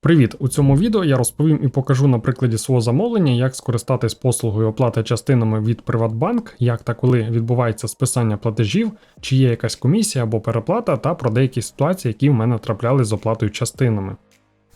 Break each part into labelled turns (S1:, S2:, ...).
S1: Привіт! У цьому відео я розповім і покажу на прикладі свого замовлення, як скористатись послугою оплати частинами від Приватбанк, як та коли відбувається списання платежів, чи є якась комісія або переплата, та про деякі ситуації, які в мене трапляли з оплатою частинами.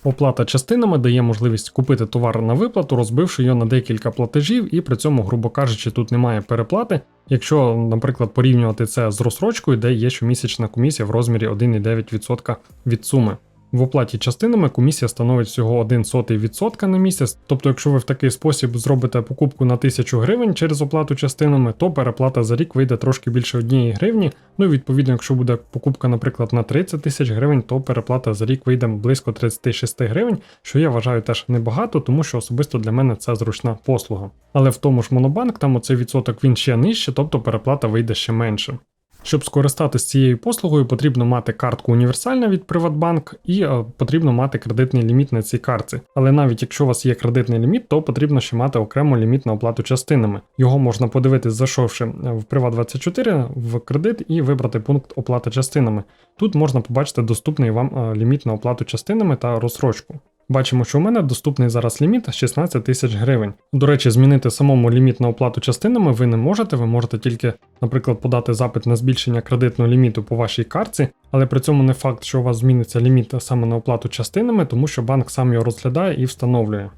S1: Оплата частинами дає можливість купити товар на виплату, розбивши його на декілька платежів, і при цьому, грубо кажучи, тут немає переплати. Якщо, наприклад, порівнювати це з розсрочкою, де є щомісячна комісія в розмірі 1,9% від суми. В оплаті частинами комісія становить всього 1 сотий відсотка на місяць. Тобто, якщо ви в такий спосіб зробите покупку на 1000 гривень через оплату частинами, то переплата за рік вийде трошки більше 1 гривні. Ну і відповідно, якщо буде покупка, наприклад, на 30 тисяч гривень, то переплата за рік вийде близько 36 гривень, що я вважаю теж небагато, тому що особисто для мене це зручна послуга. Але в тому ж монобанк там оцей відсоток він ще нижче, тобто переплата вийде ще менше. Щоб скористатися цією послугою, потрібно мати картку універсальна від Приватбанк і е, потрібно мати кредитний ліміт на цій картці. Але навіть якщо у вас є кредитний ліміт, то потрібно ще мати окремо ліміт на оплату частинами. Його можна подивитись, зайшовши в Приват24 в кредит і вибрати пункт оплата частинами. Тут можна побачити доступний вам е, ліміт на оплату частинами та розсрочку. Бачимо, що у мене доступний зараз ліміт 16 тисяч гривень. До речі, змінити самому ліміт на оплату частинами ви не можете, ви можете тільки, наприклад, подати запит на збільшення кредитного ліміту по вашій картці, але при цьому не факт, що у вас зміниться ліміт саме на оплату частинами, тому що банк сам його розглядає і встановлює.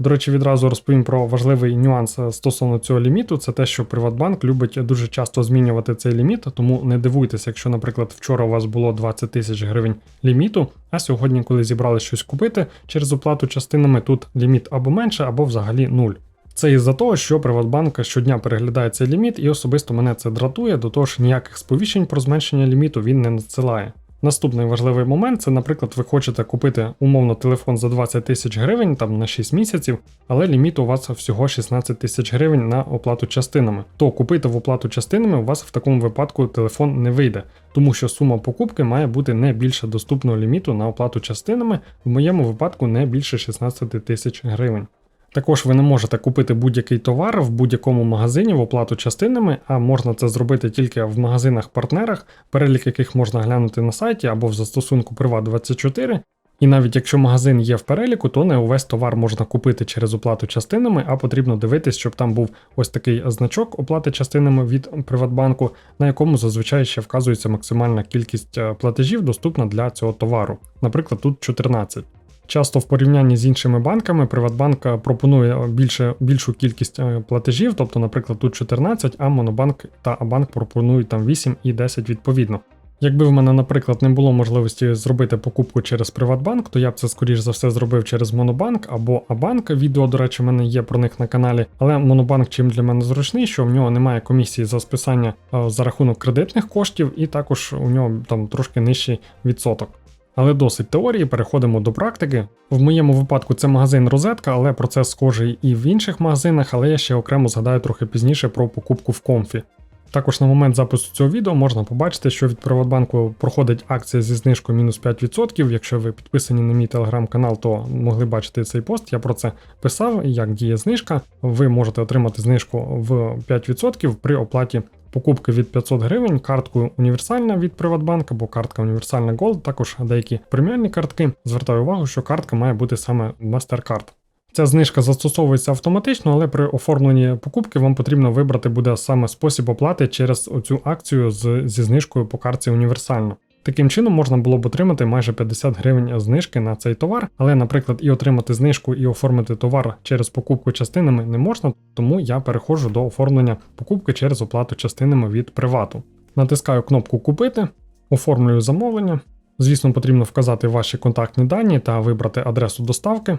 S1: До речі, відразу розповім про важливий нюанс е, стосовно цього ліміту. Це те, що Приватбанк любить дуже часто змінювати цей ліміт, тому не дивуйтеся, якщо, наприклад, вчора у вас було 20 тисяч гривень ліміту, а сьогодні, коли зібрали щось купити через оплату частинами, тут ліміт або менше, або взагалі нуль. Це із-за того, що Приватбанк щодня переглядає цей ліміт, і особисто мене це дратує, до того ж ніяких сповіщень про зменшення ліміту він не надсилає. Наступний важливий момент це, наприклад, ви хочете купити умовно телефон за 20 тисяч гривень там на 6 місяців, але ліміт у вас всього 16 тисяч гривень на оплату частинами. То купити в оплату частинами у вас в такому випадку телефон не вийде, тому що сума покупки має бути не більше доступного ліміту на оплату частинами, в моєму випадку не більше 16 тисяч гривень. Також ви не можете купити будь-який товар в будь-якому магазині в оплату частинами, а можна це зробити тільки в магазинах-партнерах, перелік яких можна глянути на сайті або в застосунку Privat24. І навіть якщо магазин є в переліку, то не увесь товар можна купити через оплату частинами, а потрібно дивитись, щоб там був ось такий значок оплати частинами від Приватбанку, на якому зазвичай ще вказується максимальна кількість е, платежів, доступна для цього товару. Наприклад, тут 14. Часто в порівнянні з іншими банками Приватбанк пропонує більше, більшу кількість е, платежів, тобто, наприклад, тут 14, а Монобанк та Абанк пропонують там 8 і 10 відповідно. Якби в мене, наприклад, не було можливості зробити покупку через Приватбанк, то я б це скоріш за все зробив через Монобанк або Абанк. Відео, до речі, в мене є про них на каналі. Але Монобанк чим для мене зручний, що в нього немає комісії за списання е, за рахунок кредитних коштів, і також у нього там трошки нижчий відсоток. Але досить теорії, переходимо до практики. В моєму випадку це магазин розетка, але процес схожий і в інших магазинах, але я ще окремо згадаю трохи пізніше про покупку в комфі. Також на момент запису цього відео можна побачити, що від Приватбанку проходить акція зі знижкою мінус 5%. Якщо ви підписані на мій телеграм-канал, то могли бачити цей пост. Я про це писав, як діє знижка. Ви можете отримати знижку в 5% при оплаті покупки від 500 гривень, карткою універсальна від Приватбанк або картка універсальна Gold, також деякі преміальні картки. Звертаю увагу, що картка має бути саме MasterCard. Ця знижка застосовується автоматично, але при оформленні покупки вам потрібно вибрати буде саме спосіб оплати через оцю акцію з, зі знижкою по картці універсально. Таким чином можна було б отримати майже 50 гривень знижки на цей товар, але, наприклад, і отримати знижку і оформити товар через покупку частинами не можна, тому я переходжу до оформлення покупки через оплату частинами від привату. Натискаю кнопку Купити, оформлюю замовлення. Звісно, потрібно вказати ваші контактні дані та вибрати адресу доставки.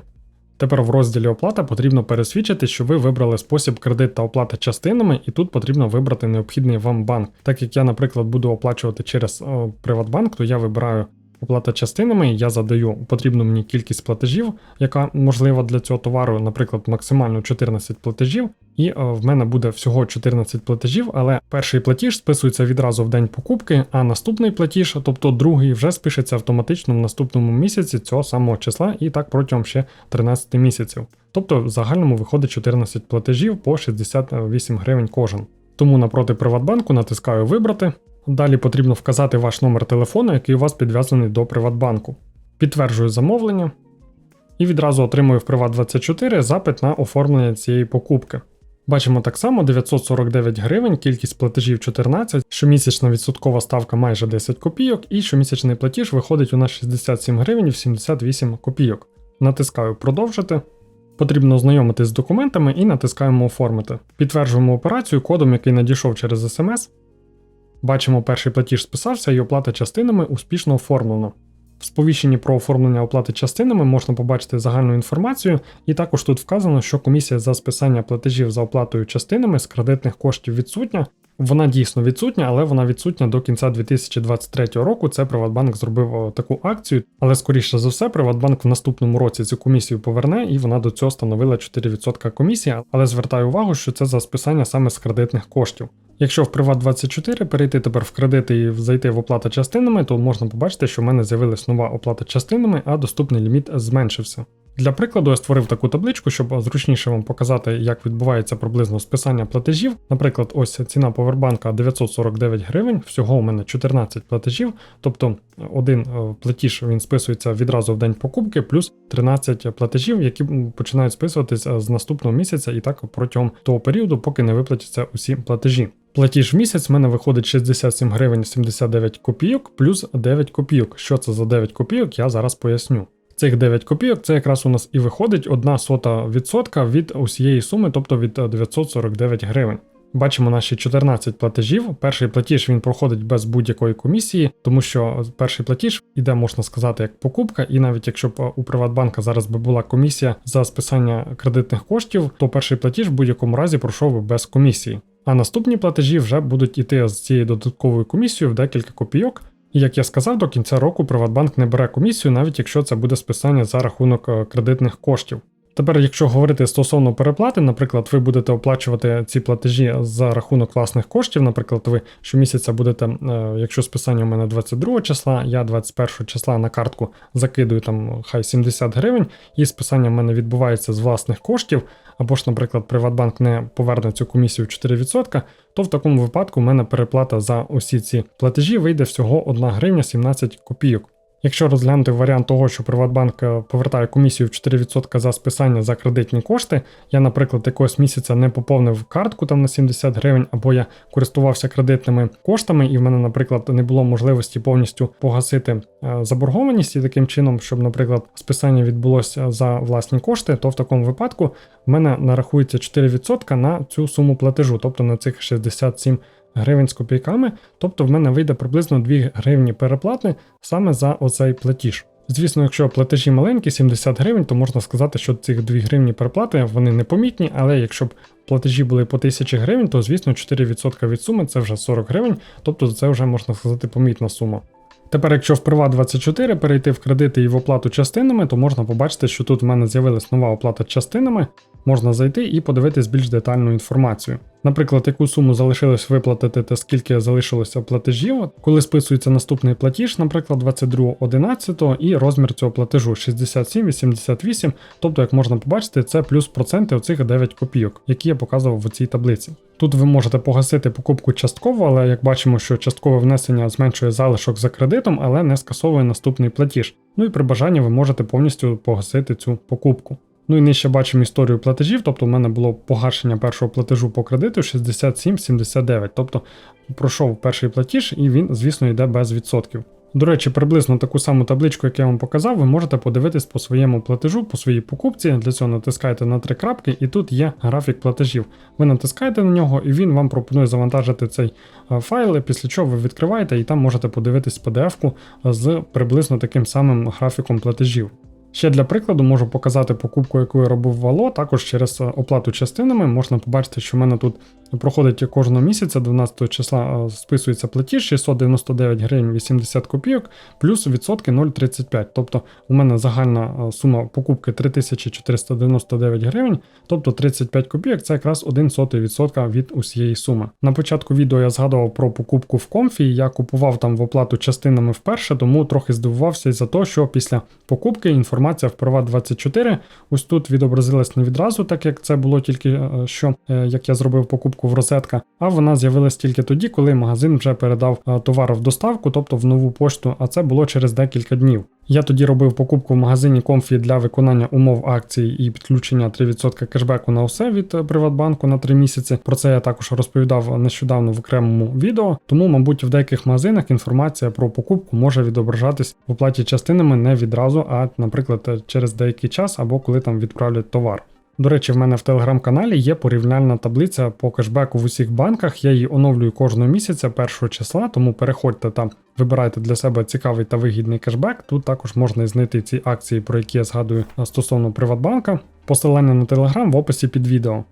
S1: Тепер в розділі оплата потрібно пересвідчити, що ви вибрали спосіб кредит та оплата частинами, і тут потрібно вибрати необхідний вам банк. Так як я, наприклад, буду оплачувати через о, Приватбанк, то я вибираю оплата частинами, я задаю потрібну мені кількість платежів, яка можлива для цього товару, наприклад, максимально 14 платежів. І е, в мене буде всього 14 платежів, але перший платіж списується відразу в день покупки, а наступний платіж, тобто другий, вже спишеться автоматично в наступному місяці цього самого числа, і так протягом ще 13 місяців. Тобто в загальному виходить 14 платежів по 68 гривень кожен. Тому напроти Приватбанку натискаю Вибрати. Далі потрібно вказати ваш номер телефону, який у вас підв'язаний до Приватбанку. Підтверджую замовлення. і відразу отримую в Приват24 запит на оформлення цієї покупки. Бачимо так само 949 гривень, кількість платежів 14, щомісячна відсоткова ставка майже 10 копійок, і щомісячний платіж виходить у нас 67 гривень 78 копійок. Натискаю продовжити. Потрібно ознайомитись з документами і натискаємо оформити. Підтверджуємо операцію кодом, який надійшов через смс. Бачимо, перший платіж списався і оплата частинами успішно оформлено. В сповіщенні про оформлення оплати частинами можна побачити загальну інформацію, і також тут вказано, що комісія за списання платежів за оплатою частинами з кредитних коштів відсутня. Вона дійсно відсутня, але вона відсутня до кінця 2023 року. Це Приватбанк зробив таку акцію, але скоріше за все, Приватбанк в наступному році цю комісію поверне, і вона до цього становила 4% комісія. Але звертаю увагу, що це за списання саме з кредитних коштів. Якщо в Приват24 перейти тепер в кредити і зайти в оплата частинами, то можна побачити, що в мене з'явилась нова оплата частинами, а доступний ліміт зменшився. Для прикладу, я створив таку табличку, щоб зручніше вам показати, як відбувається приблизно списання платежів. Наприклад, ось ціна повербанка 949 гривень, всього у мене 14 платежів, тобто один е, платіж він списується відразу в день покупки, плюс 13 платежів, які починають списуватися з наступного місяця і так протягом того періоду, поки не виплатяться усі платежі. Платіж в місяць в мене виходить 67 гривень 79 копійок плюс 9 копійок. Що це за 9 копійок, я зараз поясню. Цих 9 копійок це якраз у нас і виходить 1 сота відсотка від усієї суми, тобто від 949 гривень. Бачимо наші 14 платежів. Перший платіж він проходить без будь-якої комісії, тому що перший платіж іде, можна сказати, як покупка, і навіть якщо б у Приватбанка зараз би була комісія за списання кредитних коштів, то перший платіж в будь-якому разі пройшов би без комісії. А наступні платежі вже будуть іти з цією додатковою комісією в декілька копійок. І як я сказав, до кінця року Приватбанк не бере комісію, навіть якщо це буде списання за рахунок е, кредитних коштів. Тепер, якщо говорити стосовно переплати, наприклад, ви будете оплачувати ці платежі за рахунок власних коштів. Наприклад, ви щомісяця будете, е, якщо списання у мене 22 числа, я 21 числа на картку закидую там хай 70 гривень, і списання в мене відбувається з власних коштів, або ж, наприклад, Приватбанк не поверне цю комісію 4%, то в такому випадку в мене переплата за усі ці платежі вийде всього 1 гривня 17 копійок. Якщо розглянути варіант того, що Приватбанк е, повертає комісію в 4% за списання за кредитні кошти, я, наприклад, якогось місяця не поповнив картку там на 70 гривень, або я користувався кредитними коштами, і в мене, наприклад, не було можливості повністю погасити е, заборгованість і таким чином, щоб, наприклад, списання відбулося за власні кошти, то в такому випадку в мене нарахується 4% на цю суму платежу, тобто на цих 67 гривень з копійками, тобто в мене вийде приблизно 2 гривні переплати саме за оцей платіж. Звісно, якщо платежі маленькі, 70 гривень, то можна сказати, що цих 2 гривні переплати вони непомітні, але якщо б платежі були по 1000 гривень, то звісно 4% від суми це вже 40 гривень, тобто це вже можна сказати помітна сума. Тепер, якщо в Приват24 перейти в кредити і в оплату частинами, то можна побачити, що тут в мене з'явилась нова оплата частинами, можна зайти і подивитись більш детальну інформацію. Наприклад, яку суму залишилось виплатити та скільки залишилося платежів, коли списується наступний платіж, наприклад, 22.11 і розмір цього платежу 67,88, тобто, як можна побачити, це плюс проценти оцих 9 копійок, які я показував в цій таблиці. Тут ви можете погасити покупку частково, але як бачимо, що часткове внесення зменшує залишок за кредитом, але не скасовує наступний платіж. Ну і при бажанні ви можете повністю погасити цю покупку. Ну і нижче бачимо історію платежів, тобто в мене було погашення першого платежу по кредиту 67,79. Тобто пройшов перший платіж і він, звісно, йде без відсотків. До речі, приблизно таку саму табличку, як я вам показав, ви можете подивитись по своєму платежу, по своїй покупці. Для цього натискаєте на три крапки, і тут є графік платежів. Ви натискаєте на нього, і він вам пропонує завантажити цей файл, після чого ви відкриваєте і там можете подивитись PDF-ку з приблизно таким самим графіком платежів. Ще для прикладу можу показати покупку, яку я робив в Ало, також через оплату частинами можна побачити, що в мене тут проходить кожного місяця, 12 числа списується платіж 699 гривень 80 копійок, плюс відсотки 0,35. Тобто у мене загальна сума покупки 3499 гривень, тобто 35 копійок це якраз 1 сотий відсотка від усієї суми. На початку відео я згадував про покупку в комфі, я купував там в оплату частинами вперше, тому трохи здивувався за те, що після покупки інформація в права 24 ось тут відобразилась не відразу, так як це було тільки що, е, як я зробив покупку в розетка, а вона з'явилась тільки тоді, коли магазин вже передав товар в доставку, тобто в нову пошту, а це було через декілька днів. Я тоді робив покупку в магазині Комфі для виконання умов акції і підключення 3% кешбеку на усе від е, Приватбанку на 3 місяці. Про це я також розповідав нещодавно в окремому відео. Тому, мабуть, в деяких магазинах інформація про покупку може відображатись в оплаті частинами не відразу, а, наприклад, е, через деякий час або коли там відправлять товар. До речі, в мене в телеграм-каналі є порівняльна таблиця по кешбеку в усіх банках. Я її оновлюю кожного місяця першого числа, тому переходьте там, вибирайте для себе цікавий та вигідний кешбек. Тут також можна знайти ці акції, про які я згадую стосовно Приватбанка. Посилання на телеграм в описі під відео.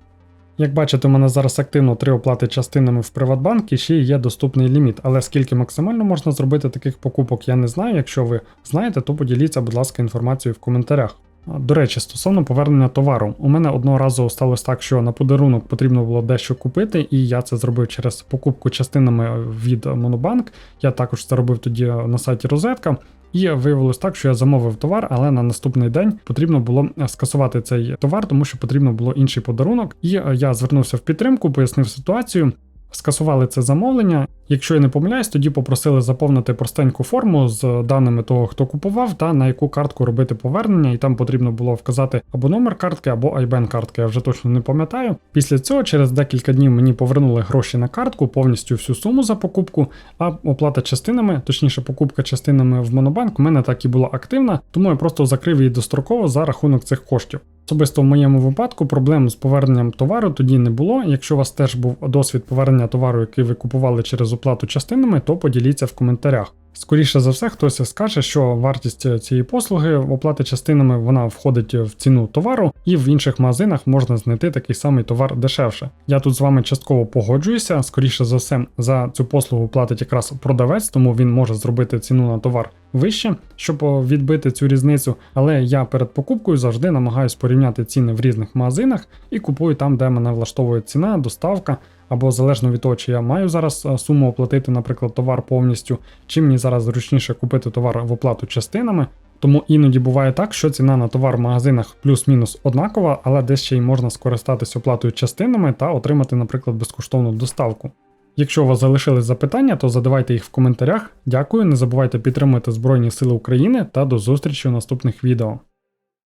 S1: Як бачите, у мене зараз активно три оплати частинами в Приватбанк і ще є доступний ліміт, але скільки максимально можна зробити таких покупок, я не знаю. Якщо ви знаєте, то поділіться, будь ласка, інформацією в коментарях. До речі, стосовно повернення товару, у мене одного разу сталося так, що на подарунок потрібно було дещо купити, і я це зробив через покупку частинами від Монобанк. Я також це робив тоді на сайті Розетка. І виявилось так, що я замовив товар, але на наступний день потрібно було скасувати цей товар, тому що потрібно було інший подарунок. І я звернувся в підтримку, пояснив ситуацію. Скасували це замовлення. Якщо я не помиляюсь, тоді попросили заповнити простеньку форму з даними того, хто купував, та на яку картку робити повернення, і там потрібно було вказати або номер картки, або IBAN картки. Я вже точно не пам'ятаю. Після цього, через декілька днів мені повернули гроші на картку, повністю всю суму за покупку. А оплата частинами, точніше, покупка частинами в Монобанк, у мене так і була активна, тому я просто закрив її достроково за рахунок цих коштів. Особисто в моєму випадку проблем з поверненням товару тоді не було. Якщо у вас теж був досвід повернення товару, який ви купували через оплату частинами, то поділіться в коментарях. Скоріше за все, хтось скаже, що вартість цієї послуги оплати частинами вона входить в ціну товару, і в інших магазинах можна знайти такий самий товар дешевше. Я тут з вами частково погоджуюся. Скоріше за все, за цю послугу платить якраз продавець, тому він може зробити ціну на товар вище, щоб відбити цю різницю. Але я перед покупкою завжди намагаюсь порівняти ціни в різних магазинах і купую там, де мене влаштовує ціна, доставка. Або залежно від того, чи я маю зараз е, суму оплатити, наприклад, товар повністю, чи мені зараз зручніше купити товар в оплату частинами. Тому іноді буває так, що ціна на товар в магазинах плюс-мінус однакова, але десь ще й можна скористатись оплатою частинами та отримати, наприклад, безкоштовну доставку. Якщо у вас залишились запитання, то задавайте їх в коментарях. Дякую, не забувайте підтримувати Збройні Сили України та до зустрічі у наступних відео.